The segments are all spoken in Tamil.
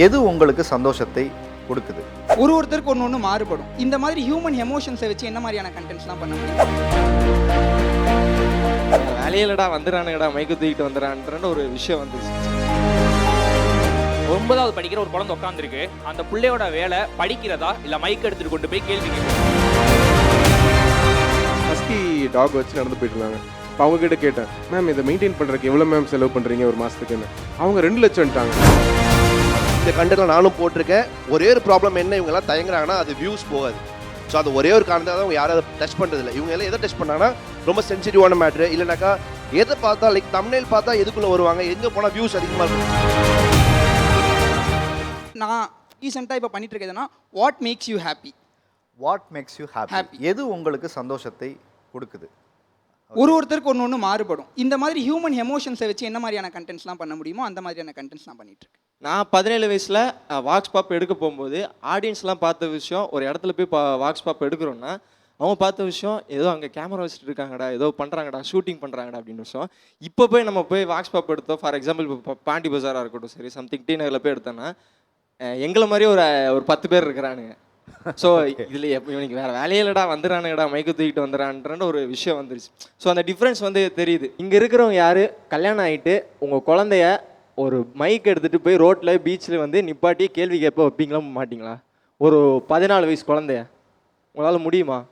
எது உங்களுக்கு சந்தோஷத்தை கொடுக்குது? ஒரு ஒருத்தருக்கு ஒன்று ஒன்று மாறுபடும். இந்த மாதிரி ஹியூமன் எமோஷன்ஸை வச்சு என்ன மாதிரியான கண்டென்ட்ஸ்லாம் பண்ண முடியும்? வேலையிலடா வந்துடுறானுங்கடா மைக்கு தூக்கிட்டு வந்துடுறான்ற ஒரு விஷயம் வந்துருச்சு ஒன்பதாவது படிக்கிற ஒரு குழந்தை உட்காந்துருக்கு அந்த பிள்ளையோட வேலை படிக்கிறதா இல்ல மைக் எடுத்துட்டு கொண்டு போய் கேள்வி ஹஸ்கி டாக் வச்சு நடந்து போயிட்டு இருந்தாங்க. இப்போ அவங்க கிட்ட கேட்டேன் மேம் இதை மெயின்டைன் பண்ணுறதுக்கு எவ்வளோ மேம் செலவு பண்ணுறீங்க ஒரு மாதத்துக்குன்னு அவங்க ரெண்டு லட்சம்ட்டாங்க. இந்த கண்டென்ட்ல நானும் போட்டிருக்கேன். ஒரே ஒரு ப்ராப்ளம் என்ன இவங்க எல்லாம் தயங்குறாங்கன்னா அது வியூஸ் போகாது. ஸோ அது ஒரே ஒரு காரணத்தை தான் அவங்க யாரும் அதை டச் பண்ணுறதில்ல இவங்க எல்லாம் எதை டச் பண்ணாங்கன்னா ரொம்ப சென்சிட்டிவான மேட்ரு இல்லைனாக்கா எதை பார்த்தா லைக் தமிழில் பார்த்தா எதுக்குள்ளே வருவாங்க? எங்கே போனால் வியூஸ் அதிகமாக இருக்கும்? நான் ரீசெண்டாக இப்போ பண்ணிட்டு இருக்கிறதுனா what makes you happy what makes you happy. எது உங்களுக்கு சந்தோஷத்தை கொடுக்குது? ஒரு ஒருத்தருக்கு ஒன்று ஒன்று மாறுபடும். இந்த மாதிரி ஹியூமன் எமோஷன்ஸை வச்சு என்ன மாதிரியான கண்டென்ட்ஸ்லாம் பண்ண முடியுமோ அந்த மாதிரியான கண்டென்ட்ஸ் நான் பண்ணிட்டு இருக்கேன். நான் பதினேழு வயசில் வாக்ஸ் பாப் எடுக்க போகும்போது ஆடியன்ஸ்லாம் பார்த்த விஷயம் ஒரு இடத்துல போய் பா வாக்ஸ் பாப் எடுக்கிறோன்னா அவங்க பார்த்த விஷயம் ஏதோ அங்கே கேமரா வச்சுட்டு இருக்காங்கடா ஏதோ பண்ணுறாங்கடா ஷூட்டிங் பண்ணுறாங்கடா அப்படின்னு விஷயம். இப்போ போய் நம்ம போய் வாக்ஸ் பாப் எடுத்தோம் ஃபார் எக்ஸாம்பிள் இப்போ பாண்டி பஜாராக இருக்கட்டும் சரி சம்திங் டி நகரில் போய் எடுத்தோன்னா எங்களை மாதிரி ஒரு ஒரு பத்து பேர் இருக்கிறானுங்க. ஸோ இதில் எப்போ இவனுக்கு வேறு வேலையிலடா வந்துடுறானுங்கடா மைக்கு தூக்கிட்டு வந்துடுறான்ற ஒரு விஷயம் வந்துருச்சு. ஸோ அந்த டிஃப்ரென்ஸ் வந்து தெரியுது. இங்கே இருக்கிறவங்க யார்? கல்யாணம் ஆகிட்டு உங்கள் குழந்தைய ஒரு மைக் எடுத்துகிட்டு போய் ரோட்டில் பீச்சில் வந்து நிப்பாட்டி கேள்வி கேட்ப வைப்பீங்களா மாட்டீங்களா? ஒரு பதினாலு வயசு குழந்தைய. உங்களால் முடியுமா?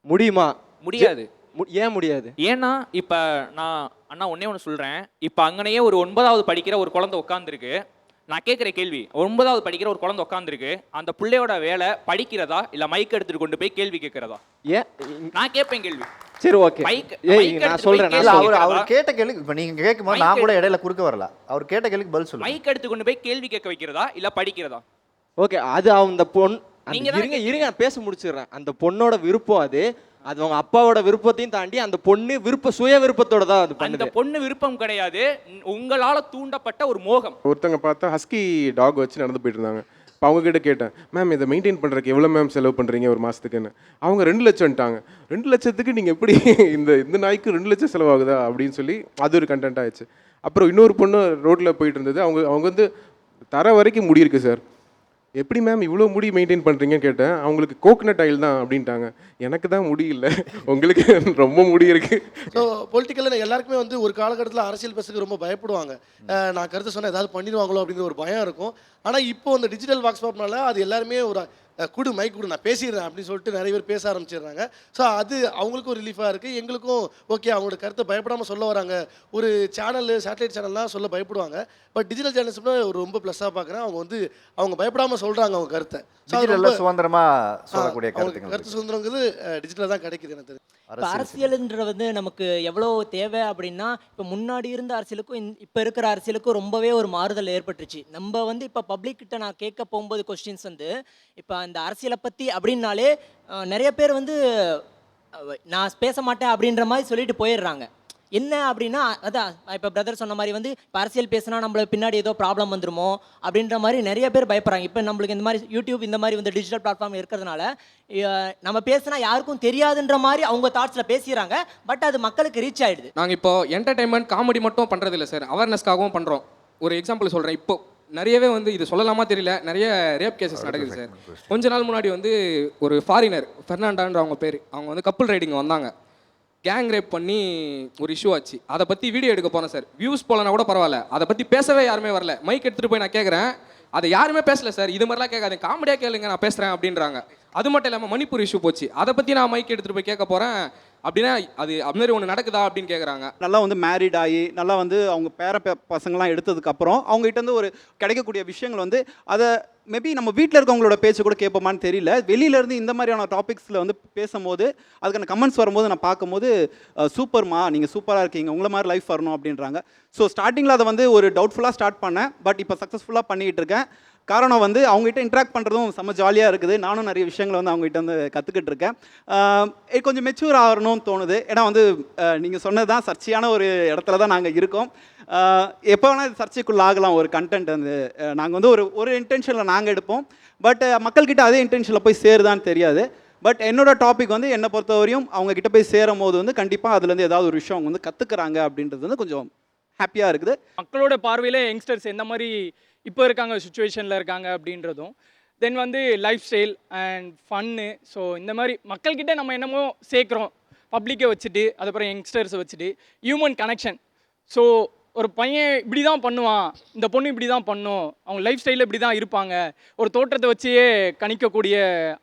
முடியுமா? முடியாது. மு- ஏன் முடியாது? ஏன்னா இப்ப நான் அண்ணா ஒண்ணே ஒன்று சொல்றேன். இப்ப அங்கனையே ஒரு ஒன்பதாவது படிக்கிற ஒரு குழந்தை உட்காந்துருக்கு நான் கேட்குற கேள்வி ஒன்பதாவது படிக்கிற ஒரு குழந்தை உட்காந்துருக்கு அந்த பிள்ளையோட வேலை படிக்கிறதா இல்ல மைக் எடுத்துட்டு கொண்டு போய் கேள்வி கேட்கறதா? ஏன்? நான் கேட்பேன் கேள்வி. சரி ஓகே. ஏய் நான் நான் அவர் சொல்றேன். அவர் கேட்ட கேள்வி இப்போ நீங்க கேட்கும்போது நான் கூட இடையில குறுக்க வரல. அவர் கேட்ட கேள்விக்கு பதில் சொல்லுங்க. மைக் எடுத்து கொண்டு போய் கேள்வி கேட்க வைக்கிறதா இல்ல படிக்கிறதா? ஓகே அது அந்த தானே இருங்க இருங்க நான் பேச முடிச்சிடுறேன். அந்த பொண்ணோட விருப்பம் அது. அது அவங்க அப்பாவோட விருப்பத்தையும் தாண்டி அந்த பொண்ணு விருப்ப சுய விருப்பத்தோட தான் அது அந்த பொண்ணு விருப்பம் கிடையாது. உங்களால தூண்டப்பட்ட ஒரு மோகம். ஒருத்தங்க பார்த்தா ஹஸ்கி டாக் வச்சு நடந்து போயிட்டு இருந்தாங்க. இப்போ அவங்க கிட்ட கேட்டேன் மேம் இதை மெயின்டைன் பண்ணுறதுக்கு எவ்வளோ மேம் செலவு பண்ணுறீங்க ஒரு மாதத்துக்குன்னு அவங்க ரெண்டு லட்சம்ட்டாங்க ரெண்டு லட்சத்துக்கு நீங்கள் எப்படி இந்த இந்த நாய்க்கு ரெண்டு லட்சம் செலவாகுதா அப்படின்னு சொல்லி அது ஒரு கண்டென்ட் ஆயிடுச்சு. அப்புறம் இன்னொரு பொண்ணு ரோட்டில் போயிட்டு இருந்தது. அவங்க அவங்க வந்து தர வரைக்கும் முடி இருக்கு சார் எப்படி மேம் இவ்வளோ முடி மெயின்டைன் பண்ணுறீங்கன்னு கேட்டேன். அவங்களுக்கு கோகனட் ஆயில் தான் அப்படின்ட்டாங்க. எனக்கு தான் முடி இல்லை. உங்களுக்கு ரொம்ப முடி இருக்குது ஸோ பொலிட்டிக்கலில் எல்லாருக்குமே வந்து ஒரு காலகட்டத்தில் அரசியல் பேசுக்கு ரொம்ப பயப்படுவாங்க. நான் கருத்து சொன்னால் ஏதாவது பண்ணிடுவாங்களோ அப்படிங்கிற ஒரு பயம் இருக்கும். ஆனால் இப்போ அந்த டிஜிட்டல் வாக்ஸ் பாப்னால அது எல்லாருமே ஒரு குடு மைக் கொடு நான் பேசிடுறேன் அப்படின்னு சொல்லிட்டு நிறைய பேர் பேச ஆரம்பிச்சிடுறாங்க. ஸோ அது அவங்களுக்கும் ரிலீஃபாக இருக்குது எங்களுக்கும் ஓகே அவங்களோட கருத்தை பயப்படாமல் சொல்ல வராங்க. ஒரு சேனல் சேட்டலைட் சேனல்லாம் சொல்ல பயப்படுவாங்க. பட் டிஜிட்டல் சேனல்ஸ்னா ஒரு ரொம்ப ப்ளஸ்ஸாக பார்க்குறேன் அவங்க வந்து அவங்க பயப்படாமல் சொல்கிறாங்க அவங்க கருத்தை. So அது டிஜிட்டல்ல ரொம்ப- சுதந்திரமா ஆ, சொல்லக்கூடிய கருத்து சுதந்திரங்கிறது டிஜிட்டலாக தான் கிடைக்குது எனக்கு. இப்போ அரசியலுன்ற வந்து நமக்கு எவ்வளோ தேவை அப்படின்னா இப்போ முன்னாடி இருந்த அரசியலுக்கும் இப்போ இருக்கிற அரசியலுக்கும் ரொம்பவே ஒரு மாறுதல் ஏற்பட்டுருச்சு. நம்ம வந்து இப்போ பப்ளிக் கிட்ட நான் கேட்க போகும்போது கொஸ்டின்ஸ் வந்து இப்போ இந்த அரசியலை பற்றி அப்படின்னாலே நிறைய பேர் வந்து நான் பேச மாட்டேன் அப்படின்ற மாதிரி சொல்லிட்டு போயிடுறாங்க. என்ன அப்படின்னா அதான் இப்போ பிரதர் சொன்ன மாதிரி வந்து இப்போ அரசியல் பேசினா நம்மள பின்னாடி ஏதோ ப்ராப்ளம் வந்துருமோ அப்படின்ற மாதிரி நிறைய பேர் பயப்படுறாங்க. இப்போ நம்மளுக்கு இந்த மாதிரி யூடியூப் இந்த மாதிரி வந்து டிஜிட்டல் பிளாட்ஃபார்ம் இருக்கிறதுனால நம்ம பேசினா யாருக்கும் தெரியாதுன்ற மாதிரி அவங்க தாட்ஸில் பேசிடுறாங்க. பட் அது மக்களுக்கு ரீச் ஆகிடுது நாங்கள் இப்போ என்டர்டைன்மெண்ட் காமெடி மட்டும் பண்ணுறதில்ல சார் அவேர்னஸ்க்காகவும் பண்ணுறோம் ஒரு எக்ஸாம்பிள் சொல்கிறேன் இப்போ நிறையவே வந்து இது சொல்லலாமா தெரியல. நிறைய ரேப் கேசஸ் நடக்குது சார். கொஞ்ச நாள் முன்னாடி வந்து ஒரு ஃபாரினர் ஃபெர்னாண்டான்ற அவங்க பேர் அவங்க வந்து கப்புள் ரைடிங் வந்தாங்க. கேங் ரேப் பண்ணி ஒரு இஷ்யூ ஆச்சு. அதை பற்றி வீடியோ எடுக்க போனேன் சார். வியூஸ் போலனா கூட பரவாயில்ல. அதை பற்றி பேசவே யாருமே வரல. மைக் எடுத்துகிட்டு போய் நான் கேட்குறேன் அதை யாருமே பேசல சார். இது மாதிரிலாம் கேட்காது காமெடியாக கேளுங்க நான் பேசுகிறேன் அப்படின்றாங்க. அது மட்டும் இல்லாமல் மணிப்பூர் இஷ்யூ போச்சு. அதை பற்றி நான் மைக் எடுத்துகிட்டு போய் கேட்க போகிறேன் அப்படின்னா அது அது மாதிரி ஒன்று நடக்குதா அப்படின்னு கேட்குறாங்க நல்லா வந்து மேரிட் ஆகி நல்லா வந்து அவங்க பேர ப- பசங்களாம் எடுத்ததுக்கப்புறம் அவங்ககிட்ட வந்து ஒரு கிடைக்கக்கூடிய விஷயங்கள் வந்து அதை மேபி நம்ம வீட்டில் இருக்கவங்களோட பேச்சு கூட கேட்போமான்னு தெரியல. வெளியிலேருந்து இந்த மாதிரியான டாபிக்ஸில் வந்து பேசும்போது அதுக்கான கமெண்ட்ஸ் வரும்போது நான் பார்க்கும்போது சூப்பர்மா நீங்கள் சூப்பராக இருக்கீங்க. உங்களை மாதிரி லைஃப் வரணும் அப்படின்றாங்க. ஸோ ஸ்டார்டிங்கில் அதை வந்து ஒரு டவுட்ஃபுல்லாக ஸ்டார்ட் பண்ணேன். பட் இப்போ சக்ஸஸ்ஃபுல்லாக பண்ணிக்கிட்டு இருக்கேன். காரணம் வந்து அவங்ககிட்ட இன்ட்ராக்ட் பண்ணுறதும் செம்ம ஜாலியாக இருக்குது. நானும் நிறைய விஷயங்களை வந்து அவங்ககிட்ட வந்து கற்றுக்கிட்டு இருக்கேன். கொஞ்சம் மெச்சூர் ஆகணும்னு தோணுது. ஏன்னா வந்து நீங்கள் சொன்னது தான் சர்ச்சையான ஒரு இடத்துல தான் நாங்கள் இருக்கோம். எப்போ வேணால் சர்ச்சைக்குள்ளே ஆகலாம் ஒரு கண்டென்ட் வந்து. நாங்கள் வந்து ஒரு ஒரு இன்டென்ஷனில் நாங்கள் எடுப்போம். பட் மக்கள்கிட்ட அதே இன்டென்ஷனில் போய் சேருதான்னு தெரியாது. பட் என்னோட டாபிக் வந்து என்னை பொறுத்தவரையும் அவங்க கிட்ட போய் சேரும் போது வந்து கண்டிப்பாக அதுலேருந்து ஏதாவது ஒரு விஷயம் அவங்க வந்து கற்றுக்குறாங்க அப்படின்றது வந்து கொஞ்சம் ஹாப்பியாக இருக்குது. மக்களோட பார்வையில் யங்ஸ்டர்ஸ் எந்த மாதிரி இப்போ இருக்காங்க சுச்சுவேஷனில் இருக்காங்க அப்படின்றதும். தென் வந்து லைஃப் ஸ்டைல் அண்ட் ஃபன்னு ஸோ இந்த மாதிரி மக்கள்கிட்ட நம்ம என்னமோ சேர்க்குறோம். பப்ளிக்கை வச்சுட்டு அதுக்கப்புறம் யங்ஸ்டர்ஸை வச்சுட்டு ஹியூமன் கனெக்ஷன் ஸோ ஒரு பையன் இப்படி தான் பண்ணுவான். இந்த பொண்ணு இப்படி தான் பண்ணும். அவங்க லைஃப் ஸ்டைலில் இப்படி தான் இருப்பாங்க. ஒரு தோற்றத்தை வச்சே கணிக்கக்கூடிய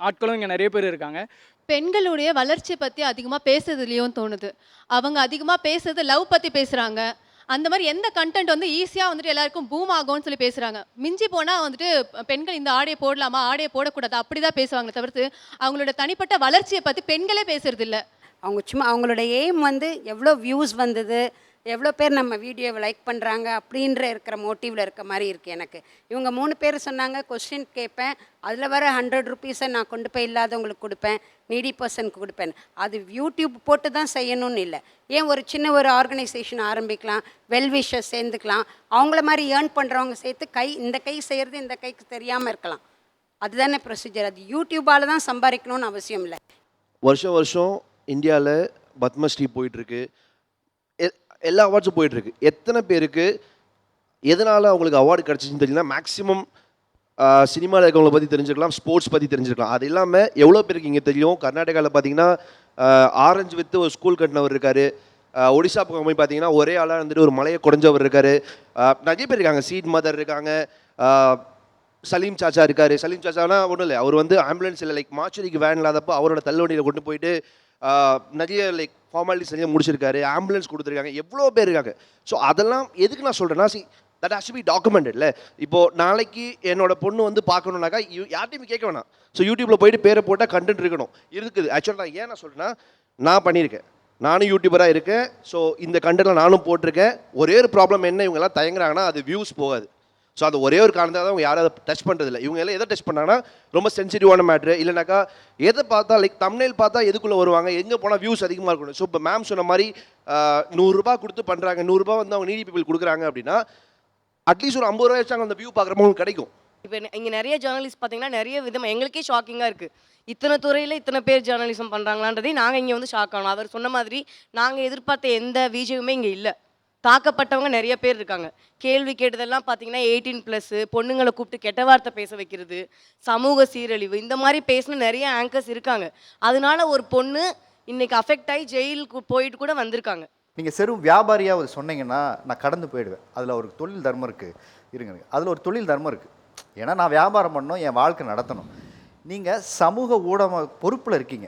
ஆட்களும் இங்கே நிறைய பேர் இருக்காங்க. பெண்களுடைய வளர்ச்சியை பற்றி அதிகமாக பேசுறதுலையும் தோணுது. அவங்க அதிகமாக பேசுறது லவ் பற்றி பேசுகிறாங்க அந்த மாதிரி எந்த கண்டென்ட் வந்து ஈஸியாக வந்துட்டு எல்லாருக்கும் பூம் ஆகும்னு சொல்லி பேசுகிறாங்க மிஞ்சி போனால் வந்துட்டு பெண்கள் இந்த ஆடையை போடலாமா? ஆடையை போடக்கூடாது? அப்படி தான் பேசுவாங்களே தவிர்த்து அவங்களோட தனிப்பட்ட வளர்ச்சியை பற்றி பெண்களே பேசுறது இல்லை அவங்க சும்மா அவங்களோட எய்ம் வந்து எவ்வளோ வியூஸ் வந்தது எவ்வளோ பேர் நம்ம வீடியோவை லைக் பண்ணுறாங்க அப்படின்ற இருக்கிற மோட்டிவில் இருக்க மாதிரி இருக்குது எனக்கு. இவங்க மூணு பேர் சொன்னாங்க கொஸ்டின் கேட்பேன். அதில் வர ஹண்ட்ரட் ருபீஸை நான் கொண்டு போய் இல்லாதவங்களுக்கு கொடுப்பேன். நீடி பர்சனுக்கு கொடுப்பேன். அது யூடியூப் போட்டு தான் செய்யணும்னு இல்லை. ஏன் ஒரு சின்ன ஒரு ஆர்கனைசேஷன் ஆரம்பிக்கலாம் வெல்விஷர் சேர்ந்துக்கலாம். அவங்கள மாதிரி ஏர்ன் பண்ணுறவங்க சேர்த்து கை இந்த கை செய்கிறது இந்த கைக்கு தெரியாமல் இருக்கலாம். அதுதானே ப்ரொசீஜர் அது யூடியூபால் தான் சம்பாதிக்கணும்னு அவசியம் இல்லை. வருஷம் வருஷம் இந்தியாவில் பத்மஸ்ரீ போயிட்டுருக்கு எல்லா அவார்ட்ஸும் போயிட்டுருக்கு எத்தனை பேருக்கு எதனால் அவங்களுக்கு அவார்டு கிடச்சிச்சின்னு தெரியல மேக்ஸிமம் சினிமாவில் இருக்கவங்கள பற்றி தெரிஞ்சுக்கலாம் ஸ்போர்ட்ஸ் பற்றி தெரிஞ்சுக்கலாம். அது இல்லாமல் எவ்வளோ பேருக்கு இங்கே தெரியும்? கர்நாடகாவில் பார்த்தீங்கன்னா ஆரஞ்சு வித்து ஒரு ஸ்கூல் கட்டினவர் இருக்கார். ஒடிசா பக்கம் போய் பார்த்தீங்கன்னா ஒரே ஆளாக இருந்துட்டு ஒரு மலையை குறைஞ்சவர் இருக்கார். நிறைய பேர் இருக்காங்க. சீட் மதர் இருக்காங்க. சலீம் சாச்சா இருக்கார். சலீம் சாச்சானா ஒன்றும் இல்லை. அவர் வந்து ஆம்புலன்ஸ் இல்லை லைக் மாச்சுரிக்கு வேன் இல்லாதப்போ அவரோட தள்ளுவண்டியில் கொண்டு போயிட்டு நிறைய லைக் ஃபார்மாலிட்டிஸ் நிறைய முடிச்சிருக்காரு ஆம்புலன்ஸ் கொடுத்துருக்காங்க எவ்வளோ பேர் இருக்காங்க. ஸோ அதெல்லாம் எதுக்கு நான் சொல்கிறேன்னா சி தட் ஹாஸ் பி டாக்குமெண்டட்ல இப்போ நாளைக்கு என்னோட பொண்ணு வந்து பார்க்கணுன்னாக்கா யூ- யார்ட்டையுமே கேட்க வேணாம். ஸோ யூடியூப்பில் போயிட்டு பேரை போட்டால் கண்டென்ட் இருக்கணும். இருக்குது. ஆக்சுவலாக நான் ஏன் நான் சொல்கிறேன்னா நான் பண்ணியிருக்கேன். நானும் யூடியூபராக இருக்கேன். ஸோ இந்த கண்டென்ட்டில் நானும் போட்டிருக்கேன். ஒரே ஒரு ப்ராப்ளம் என்ன இவங்கெல்லாம் தயங்குறாங்கன்னா அது வியூஸ் போகாது. ஸோ அது ஒரே ஒரு காரணத்தை தான் அவங்க யாரும் அதை டச் பண்ணுறதில்ல இவங்க எல்லாம் எதை டச் பண்ணாங்கன்னா ரொம்ப சென்சிட்டிவான மேட்ரு இல்லைனாக்கா எதை பார்த்தா லைக் தமிழில் பார்த்தா எதுக்குள்ளே வருவாங்க? எங்கே போனால் வியூஸ் அதிகமாக இருக்கணும். ஸோ இப்போ மேம் சொன்ன மாதிரி நூறுரூபா கொடுத்து பண்ணுறாங்க நூறுரூபா வந்து அவங்க நீடி பீப்பிள் கொடுக்குறாங்க அப்படின்னா அட்லீஸ்ட் ஒரு ஐம்பது ரூபா வச்சாங்க அந்த வியூ பார்க்குறப்போ உங்களுக்கு கிடைக்கும். இப்போ இங்கே நிறைய ஜேர்னலிஸ்ட் பார்த்தீங்கன்னா நிறைய விதமாக எங்களுக்கே ஷாக்கிங்காக இருக்குது இத்தனை துறையில் இத்தனை பேர் ஜேர்னலிசம் பண்ணுறாங்களான்றதே நாங்கள் இங்கே வந்து ஷாக் ஆகணும். அவர் சொன்ன மாதிரி நாங்கள் எதிர்பார்த்த எந்த விஜயமே இங்கே இல்லை. தாக்கப்பட்டவங்க நிறைய பேர் இருக்காங்க. கேள்வி கேட்டதெல்லாம் பார்த்தீங்கன்னா எயிட்டீன் ப்ளஸ்ஸு பொண்ணுங்களை கூப்பிட்டு கெட்ட வார்த்தை பேச வைக்கிறது சமூக சீரழிவு இந்த மாதிரி பேசின நிறைய ஆங்கர்ஸ் இருக்காங்க. அதனால ஒரு பொண்ணு இன்னைக்கு அஃபெக்ட் ஆகி ஜெயிலுக்கு போயிட்டு கூட வந்திருக்காங்க. நீங்கள் செரும் வியாபாரியாக ஒரு சொன்னீங்கன்னா நான் கடந்து போயிடுவேன். அதில் ஒரு தொழில் தர்மம் இருக்குது இருங்க அதில் ஒரு தொழில் தர்மம் இருக்குது ஏன்னா நான் வியாபாரம் பண்ணணும் என் வாழ்க்கை நடத்தணும். நீங்கள் சமூக ஊடக பொறுப்பில் இருக்கீங்க.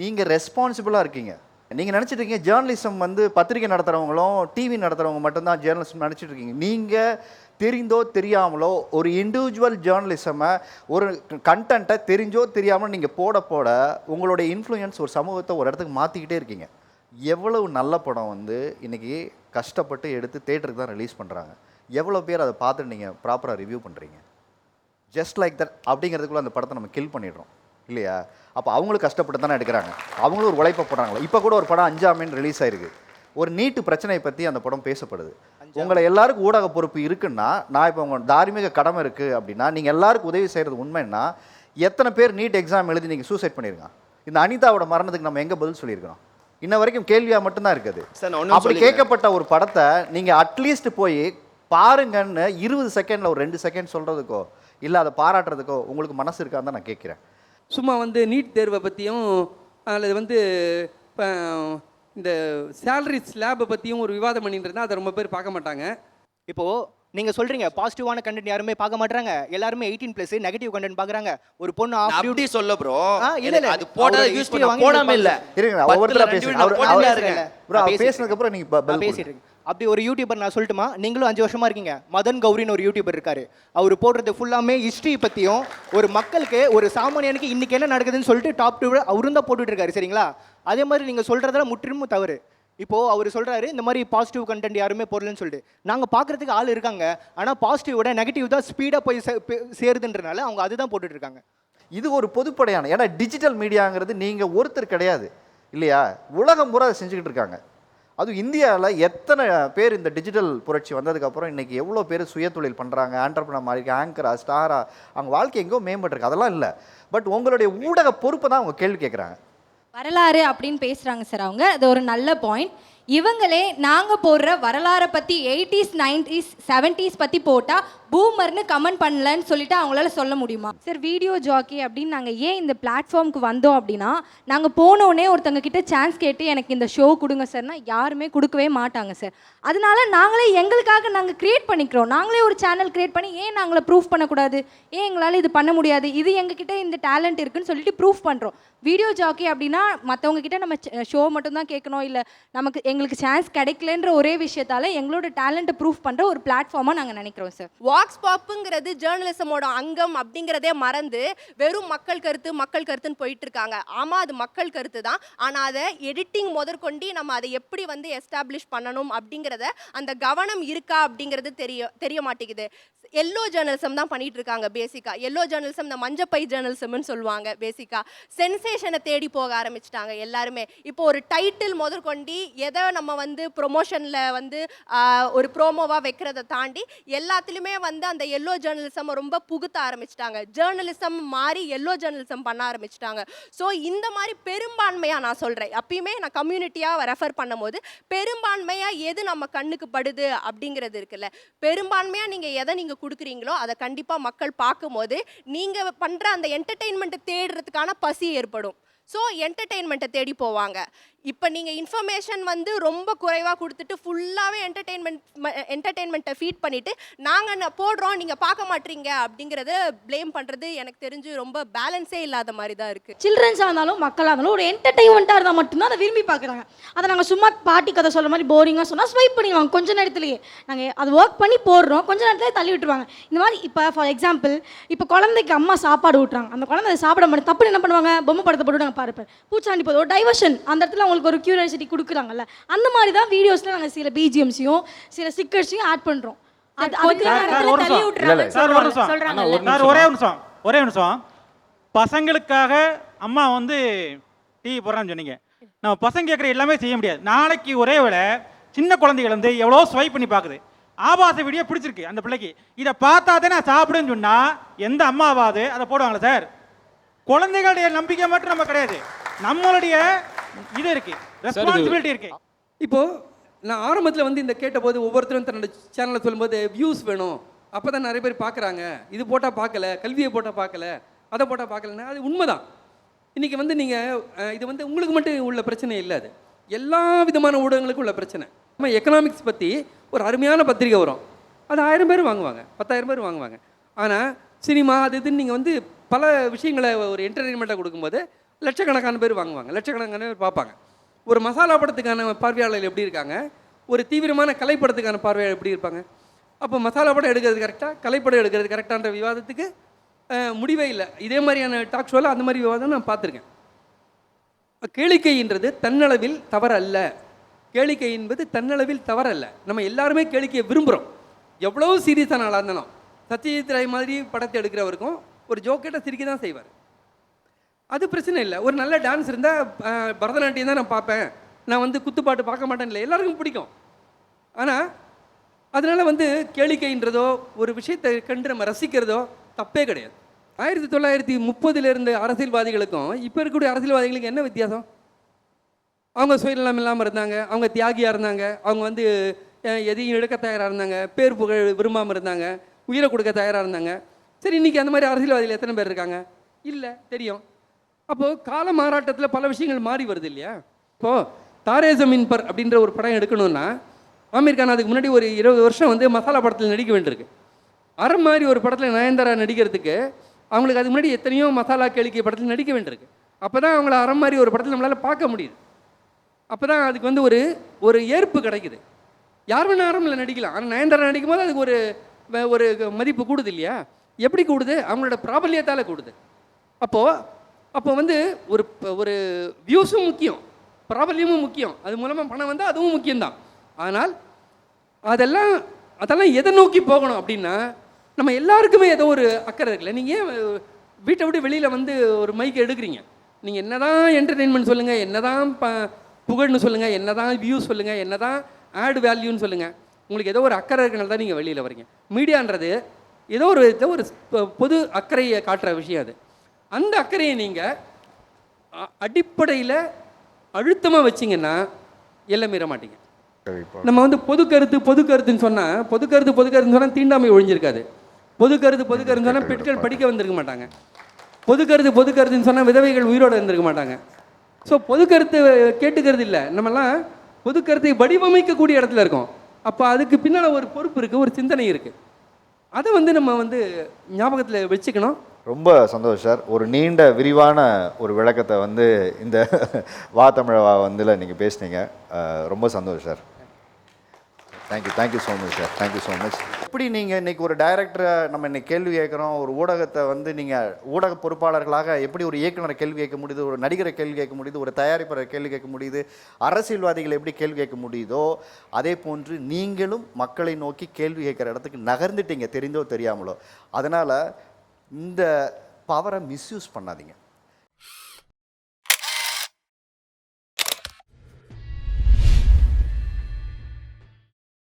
நீங்கள் ரெஸ்பான்சிபிளாக இருக்கீங்க. நீங்கள் நினச்சிட்டு இருக்கீங்க ஜேர்னலிசம் வந்து பத்திரிக்கை நடத்துகிறவங்களும் டிவி நடத்துகிறவங்க மட்டும்தான் ஜேர்னலிசம் நினச்சிட்டு இருக்கீங்க. நீங்கள் தெரிந்தோ தெரியாமலோ ஒரு இண்டிவிஜுவல் ஜேர்னலிசமை ஒரு கண்டென்ட்டை தெரிஞ்சோ தெரியாமல் நீங்கள் போட போட உங்களுடைய இன்ஃப்ளூயன்ஸ் ஒரு சமூகத்தை ஒரு இடத்துக்கு மாற்றிக்கிட்டே இருக்கீங்க. எவ்வளவு நல்ல படம் வந்து இன்றைக்கி கஷ்டப்பட்டு எடுத்து தேட்டருக்கு தான் ரிலீஸ் பண்ணுறாங்க எவ்வளோ பேர் அதை பார்த்துட்டு நீங்கள் ப்ராப்பராக ரிவ்யூ பண்ணுறீங்க ஜஸ்ட் லைக் தட் அப்படிங்கிறதுக்குள்ளே அந்த படத்தை நம்ம கில் பண்ணிடுறோம். இல்லையா? அப்போ அவங்களும் கஷ்டப்பட்டு தானே எடுக்கிறாங்க. அவங்களும் ஒரு உழைப்பை போடுறாங்களா. இப்போ கூட ஒரு படம் அஞ்சாமின் ரிலீஸ் ஆயிருக்கு. ஒரு நீட்டு பிரச்சனையை பற்றி அந்த படம் பேசப்படுது. உங்களை எல்லாருக்கும் ஊடக பொறுப்பு இருக்குன்னா நான் இப்போ உங்கள் தார்மீக கடமை இருக்குது அப்படின்னா நீங்கள் எல்லாருக்கும் உதவி செய்கிறது உண்மைன்னா எத்தனை பேர் நீட் எக்ஸாம் எழுதி நீங்கள் சூசைட் பண்ணிருங்க. இந்த அனிதாவோட மரணத்துக்கு நம்ம எங்கே பதில் சொல்லியிருக்கிறோம்? இன்ன வரைக்கும் கேள்வியாக மட்டும்தான் இருக்குது. அப்படி கேட்கப்பட்ட ஒரு படத்தை நீங்கள் அட்லீஸ்ட் போய் பாருங்கன்னு இருபது செகண்டில் ஒரு ரெண்டு செகண்ட் சொல்கிறதுக்கோ இல்லை அதை பாராட்டுறதுக்கோ உங்களுக்கு மனசு இருக்கான்னு தான் நான் கேட்குறேன். சும்மா வந்து நீட் தேர்வை பற்றியும் அல்லது வந்து இப்போ இந்த சேலரி ஸ்லாபை பற்றியும் ஒரு விவாதம் பண்ணிட்டு இருந்தால் அதை ரொம்ப பேர் பார்க்க மாட்டாங்க. இப்போ நீங்க சொல்றீங்க பாசிட்டிவான கண்டென்ட் யாருமே பார்க்க மாட்டாங்க எல்லாருமே எயிட்டீன் பிளஸ் நெகட்டிவ் கண்டென்ட் பாக்குறாங்க ஒரு பொண்ணு ஆஃப் அப்படி சொல்ல ப்ரோ இல்ல இல்ல. அது அவரோட யூஸ் பண்ண வாங்கி போடாம இல்ல. இருங்க ஒவ்வொருத்தரா இருக்கேன். bro, அவர் பேசிட்டு பேசினதுக்கு அப்படி ஒரு யூடியூபர் நான் சொல்லட்டுமா? நீங்களும் அஞ்சு வருஷமாக இருக்கீங்க. மதன் கௌரின்னு ஒரு யூடியூபர் இருக்காரு. அவர் போடுறது ஃபுல்லாமே ஹிஸ்ட்ரி பற்றியும் ஒரு மக்களுக்கு ஒரு சாமானியனுக்கு இன்றைக்கி என்ன நடக்குதுன்னு சொல்லிட்டு டாப் டூ அவரும் தான் போட்டுட்டு இருக்காரு சரிங்களா? அதே மாதிரி நீங்கள் சொல்கிறதெல்லாம் முற்றிலும் தவறு. இப்போது அவர் சொல்கிறாரு இந்த மாதிரி பாசிட்டிவ் கண்டென்ட் யாருமே போடலன்னு சொல்லிட்டு. நாங்கள் பார்க்குறதுக்கு ஆள் இருக்காங்க. ஆனால் பாசிட்டிவோட நெகட்டிவ் தான் ஸ்பீடாக போய் சே- சேருதுன்றனால அவங்க அதுதான் போட்டுட்டு இருக்காங்க. இது ஒரு பொதுப்படையான ஏன்னா டிஜிட்டல் மீடியாங்கிறது நீங்கள் ஒருத்தர் கிடையாது இல்லையா? உலகம் பூரா அதை செஞ்சுக்கிட்டு இருக்காங்க. அதுவும் இந்தியாவில் எத்தனை பேர் இந்த டிஜிட்டல் புரட்சி வந்ததுக்கப்புறம் இன்னைக்கு எவ்வளோ பேர் சுயதொழில் பண்ணுறாங்க ஆண்டர்பனர் மாதிரி ஆங்கரா ஸ்டாரா அவங்க வாழ்க்கை எங்கேயோ மேம்பட்டுருக்கு. அதெல்லாம் இல்லை. பட் உங்களுடைய ஊடக பொறுப்பை தான் அவங்க கேள்வி கேட்குறாங்க வரலாறு அப்படின்னு பேசுகிறாங்க சார் அவங்க. அது ஒரு நல்ல பாயிண்ட் இவங்களே நாங்கள் போடுற வரலாறை பற்றி எயிட்டிஸ் நைன்டிஸ் செவன்டிஸ் பற்றி போட்டால் பூமர்னு கமெண்ட் பண்ணலன்னு சொல்லிட்டு அவங்களால சொல்ல முடியுமா? சார் வீடியோ ஜாக்கி அப்படின்னு நாங்கள் ஏன் இந்த பிளாட்ஃபார்முக்கு வந்தோம் அப்படின்னா நாங்கள் போனோடனே ஒருத்தங்க கிட்ட சான்ஸ் கேட்டு எனக்கு இந்த ஷோ கொடுங்க சார்னா யாருமே கொடுக்கவே மாட்டாங்க சார் அதனால நாங்களே எங்களுக்காக நாங்கள் கிரியேட் பண்ணிக்கிறோம். நாங்களே ஒரு சேனல் கிரியேட் பண்ணி ஏன் நாங்களை ப்ரூஃப் பண்ணக்கூடாது? ஏன் எங்களால் இது பண்ண முடியாது? இது எங்ககிட்ட இந்த டேலண்ட் இருக்குன்னு சொல்லிட்டு ப்ரூஃப் பண்ணுறோம் வீடியோ ஜாக்கி அப்படின்னா மற்றவங்க கிட்ட நம்ம ஷோ மட்டும்தான் கேட்கணும். இல்லை நமக்கு எங்களுக்கு சான்ஸ் கிடைக்கலன்ற ஒரே விஷயத்தால எங்களோட டேலண்ட்டை ப்ரூஃப் பண்ணுற ஒரு பிளாட்ஃபார்மாக நாங்கள் நினைக்கிறோம் சார் வாக்ஸ் பாப்புங்கிறது ஜேர்னலிசமோட அங்கம் அப்படிங்கிறதே மறந்து வெறும் மக்கள் கருத்து மக்கள் கருத்துன்னு போயிட்டு இருக்காங்க ஆமாம் அது மக்கள் கருத்து தான். ஆனால் அதை எடிட்டிங் முதற்கொண்டு நம்ம அதை எப்படி வந்து எஸ்டாப்ளிஷ் பண்ணணும் அப்படிங்கிறத அந்த கவனம் இருக்கா அப்படிங்கிறது தெரிய தெரிய மாட்டேங்குது. எல்லோ ஜேர்னலிசம் தான் பண்ணிட்டு இருக்காங்க பேசிக்கா எல்லோ ஜேர்னலிசம் இந்த மஞ்சப்பை ஜேர்னலிசம்னு சொல்லுவாங்க பேசிக்கா சென்சேஷனை தேடி போக ஆரம்பிச்சிட்டாங்க எல்லாருமே. இப்போ ஒரு டைட்டில் முதற்கொண்டு எதை நம்ம வந்து ப்ரொமோஷனில் வந்து ஒரு ப்ரோமோவாக வைக்கிறத தாண்டி எல்லாத்துலேயுமே வந்து அந்த எல்லோ ஜேர்னலிசம் ரொம்ப புகுத்த ஆரம்பிச்சிட்டாங்க. ஜேர்னலிசம் மாறி எல்லோ ஜேர்னலிசம் பண்ண ஆரம்பிச்சிட்டாங்க. ஸோ இந்த மாதிரி பெரும்பான்மையாக நான் சொல்கிறேன் அப்பயுமே நான் கம்யூனிட்டியாக ரெஃபர் பண்ணும்போது பெரும்பான்மையாக எது நம்ம கண்ணுக்கு படுது அப்படிங்கிறது இருக்குல்ல. பெரும்பான்மையாக நீங்கள் எதை நீங்கள் கொடுக்குறீங்களோ அதை கண்டிப்பாக மக்கள் பார்க்கும்போது நீங்கள் பண்ணுற அந்த என்டர்டெயின்மெண்ட்டை தேடுறதுக்கான பசி ஏற்படும். ஸோ என்டர்டெயின்மெண்ட்டை தேடி போவாங்க. இப்போ நீங்கள் இன்ஃபர்மேஷன் வந்து ரொம்ப குறைவாக கொடுத்துட்டு ஃபுல்லாகவே என்டர்டெயின்மெண்ட் என்டர்டெயின்மெண்ட்டை ஃபீட் பண்ணிவிட்டு நாங்கள் போடுறோம் நீங்கள் பார்க்க மாட்டீங்க அப்படிங்கிறத ப்ளேம் பண்ணுறது எனக்கு தெரிஞ்சு ரொம்ப பேலன்ஸே இல்லாத மாதிரி தான் இருக்குது சில்ட்ரன்ஸாக இருந்தாலும் மக்களாக இருந்தாலும் ஒரு என்டர்டைன்மெண்ட்டாக இருந்தால் மட்டும்தான் அதை விரும்பி பார்க்குறாங்க. அதை நாங்கள் சும்மா பாட்டி கதை சொல்கிற மாதிரி போரிங்காக சொன்னால் ஸ்வைப் பண்ணிடுவாங்க கொஞ்ச நேரத்துலேயே. நாங்கள் அது ஒர்க் பண்ணி போடுறோம் கொஞ்ச நேரத்துலேயே தள்ளி விட்டுருவாங்க. இந்த மாதிரி இப்போ ஃபார் எக்ஸாம்பிள் இப்போ குழந்தைக்கு அம்மா சாப்பாடு ஊட்டுறாங்க. அந்த குழந்தை அதை சாப்பிட மாட்டேன் தப்பு என்ன பண்ணுவாங்க? பொம்மை படத்தை போட்டு நாங்கள் பார்ப்பேன் பூச்சாண்டி போதும் ஒரு டைவர்ஷன் அந்த இடத்துல அவங்களுக்கு ஒரு கியூரியாசிட்டி கொடுக்குறாங்க அந்த மாதிரி தான் வீடியோஸில் நாங்கள் சில பிஜிஎம்ஸையும் சில ஸ்டிக்கர்ஸையும் ஆட் பண்ணுறோம் ஒரு நிமிஷம். சார், ஒரு நிமிஷம். சார், ஒரே ஒரு நிமிஷம். ஒரே ஒரு நிமிஷம். பசங்களுக்காக அம்மா வந்து டிவி போடுறான்னு சொன்னீங்க. நம்ம பசங்க கேட்குற எல்லாமே செய்ய முடியாது. நாளைக்கு ஒரே வேளை சின்ன குழந்தைகள் வந்து எவ்வளோ ஸ்வைப் பண்ணி பார்க்குது ஆபாச வீடியோ பிடிச்சிருக்கு அந்த பிள்ளைக்கு. இதை பார்த்தா தான் நான் சாப்பிடுன்னு சொன்னால் எந்த அம்மாவாவது அதை போடுவாங்களா சார். குழந்தைகளுடைய நம்பிக்கை மட்டும் நம்ம கிடையாது. நம்மளுடைய இது இருக்கு. ரெஸ்பான்சிபிலிட்டி இருக்கு. இப்போ நான் ஆரம்பத்தில் வந்து இந்த கேட்டபோது ஒவ்வொருத்தரும் தன்னோட சேனலில் சொல்லும்போது வியூஸ் வேணும். அப்போ தான் நிறைய பேர் பார்க்குறாங்க இது போட்டால் பார்க்கல கல்வியை போட்டால் பார்க்கல அதை போட்டால் பார்க்கலன்னா அது உண்மைதான். இன்றைக்கி வந்து நீங்கள் இது வந்து உங்களுக்கு மட்டும் உள்ள பிரச்சனை இல்லை அது. எல்லா விதமான ஊடகங்களுக்கும் உள்ள பிரச்சனை. நம்ம எக்கனாமிக்ஸ் பற்றி ஒரு அருமையான பத்திரிக்கை வரும். அது ஆயிரம் பேர் வாங்குவாங்க. பத்தாயிரம் பேர் வாங்குவாங்க. ஆனால் சினிமா அது இதுன்னு நீங்கள் வந்து பல விஷயங்களை ஒரு என்டர்டெயின்மெண்ட்டாக கொடுக்கும்போது லட்சக்கணக்கான பேர் வாங்குவாங்க. லட்சக்கணக்கான பேர் பார்ப்பாங்க. ஒரு மசாலா படத்துக்கான பார்வையாளர்கள் எப்படி இருக்காங்க? ஒரு தீவிரமான கலைப்படத்துக்கான பார்வையாளர் எப்படி இருப்பாங்க? அப்போ மசாலா படம் எடுக்கிறது கரெக்டாக கலைப்படம் எடுக்கிறது கரெக்டான்ற விவாதத்துக்கு முடிவே இல்லை. இதே மாதிரியான டாக் ஷோவில் அந்த மாதிரி விவாதம் நான் பார்த்துருக்கேன். கேளிக்கைன்றது தன்னளவில் தவறல்ல. கேளிக்கை என்பது தன்னளவில் தவறல்ல. நம்ம எல்லாருமே கேளிக்கையை விரும்புகிறோம் எவ்வளோ சீரியஸான ஆளாக இருந்தாலும். சத்யஜித் ராய் மாதிரி படத்தை எடுக்கிறவருக்கும் ஒரு ஜோக்கெட்டை சிரிக்க தான் செய்வார். அது பிரச்சனை இல்லை. ஒரு நல்ல டான்ஸ் இருந்தால் பரதநாட்டியம் தான் நான் பார்ப்பேன். நான் வந்து குத்துப்பாட்டு பார்க்க மாட்டேன் இல்லை. எல்லாருக்கும் பிடிக்கும். ஆனால் அதனால் வந்து கேளிக்கைன்றதோ ஒரு விஷயத்தை கண்டு நம்ம ரசிக்கிறதோ தப்பே கிடையாது. ஆயிரத்தி தொள்ளாயிரத்தி முப்பதுலேருந்து அரசியல்வாதிகளுக்கும் இப்போ இருக்கக்கூடிய அரசியல்வாதிகளுக்கு என்ன வித்தியாசம்? அவங்க சுயநலம் இல்லாமல் இருந்தாங்க அவங்க தியாகியாக இருந்தாங்க அவங்க வந்து எதையும் இழக்க தயாராக இருந்தாங்க பேர் புகழ் விரும்பாமல் இருந்தாங்க உயிரை கொடுக்க தயாராக இருந்தாங்க. சரி இன்னைக்கு அந்த மாதிரி அரசியல்வாதிகள் எத்தனை பேர் இருக்காங்க? இல்லை தெரியும். அப்போது கால மாறாட்டத்தில் பல விஷயங்கள் மாறி வருது இல்லையா? இப்போது தாரே பர் அப்படின்ற ஒரு படம் எடுக்கணும்னா ஆமீர் கான் அதுக்கு முன்னாடி ஒரு இருபது வருஷம் வந்து மசாலா படத்தில் நடிக்க வேண்டியிருக்கு. அறம் மாதிரி ஒரு படத்தில் நயன்தாரா நடிக்கிறதுக்கு அவங்களுக்கு அதுக்கு முன்னாடி எத்தனையோ மசாலா கேளிக்கை படத்தில் நடிக்க வேண்டியிருக்கு. அப்போ தான் அவங்கள அறம் மாதிரி ஒரு படத்தில் நம்மளால் பார்க்க முடியுது. அப்போ தான் அதுக்கு வந்து ஒரு ஒரு ஏற்பு கிடைக்குது. யார் வேணா ஆரம்பில் நடிக்கலாம். ஆனால் நயன்தாரா நடிக்கும் போது அதுக்கு ஒரு வ- ஒரு மதிப்பு கூடுது இல்லையா? எப்படி கூடுது? அவங்களோட பிராபல்யத்தால் கூடுது. அப்போது அப்போ வந்து ஒரு ப- ஒரு வியூஸும் முக்கியம் பிராபல்யமும் முக்கியம். அது மூலமாக பணம் வந்தால் அதுவும் முக்கியம்தான். ஆனால் அதெல்லாம் அதெல்லாம் எதை நோக்கி போகணும் அப்படின்னா நம்ம எல்லாருக்குமே ஏதோ ஒரு அக்கறை இருக்குல்ல. நீங்கள் ஏன் வீட்டை விட்டு வெளியில் வந்து ஒரு மைக் எடுக்கிறீங்க? நீங்கள் என்னதான் என்டர்டெயின்மெண்ட் சொல்லுங்கள் என்னதான் ப புகழ்னு சொல்லுங்கள் என்னதான் வியூ சொல்லுங்கள் என்னதான் ஆட் வேல்யூன்னு சொல்லுங்கள் உங்களுக்கு ஏதோ ஒரு அக்கறை இருக்கனால தான் நீங்கள் வெளியில் வரீங்க மீடியான்றது ஏதோ ஒரு ஏதோ ஒரு பொது அக்கறையை காட்டுற விஷயம் அது. அந்த அக்கறையை நீங்கள் அடிப்படையில் அழுத்தமாக வச்சிங்கன்னா எல்லாம் மீற மாட்டீங்க. நம்ம வந்து பொது கருத்து பொது கருத்துன்னு சொன்னால் பொது கருத்து பொது கருத்துன்னு சொன்னால் தீண்டாமை ஒழிஞ்சிருக்காது. பொது கருத்து பொது கருத்துன்னு சொன்னால் பெண்கள் படிக்க வந்திருக்க மாட்டாங்க. பொது கருத்து பொது கருத்துன்னு சொன்னால் விதவைகள் உயிரோடு இருந்திருக்க மாட்டாங்க. ஸோ பொது கருத்து கேட்டுக்கிறது இல்லை. நம்மலாம் பொது கருத்தை வடிவமைக்கக்கூடிய இடத்துல இருக்கோம். அப்போ அதுக்கு பின்னால் ஒரு பொறுப்பு இருக்குது ஒரு சிந்தனை இருக்குது அதை வந்து நம்ம வந்து ஞாபகத்தில் வச்சுக்கணும். ரொம்ப சந்தோஷம் சார். ஒரு நீண்ட விரிவான ஒரு விளக்கத்தை வந்து இந்த வா தமிழவா வந்துல நீங்கள் பேசுனீங்க. ரொம்ப சந்தோஷம் sir. Thank you thank you so much sir. Thank you so much எப்படி நீங்கள் இன்றைக்கி ஒரு டைரக்டரை நம்ம இன்னைக்கு கேள்வி கேட்குறோம்? ஒரு ஊடகத்தை வந்து நீங்கள் ஊடக பொறுப்பாளர்களாக எப்படி ஒரு இயக்குனரை கேள்வி கேட்க முடியுது? ஒரு நடிகரை கேள்வி கேட்க முடியுது? ஒரு தயாரிப்பரை கேள்வி கேட்க முடியுது? அரசியல்வாதிகளை எப்படி கேள்வி கேட்க முடியுதோ அதே போன்று நீங்களும் மக்களை நோக்கி கேள்வி கேட்குற இடத்துக்கு நகர்ந்துட்டீங்க தெரிந்தோ தெரியாமலோ. அதனால் இந்த பவரை மிஸ்யூஸ் பண்ணாதீங்க.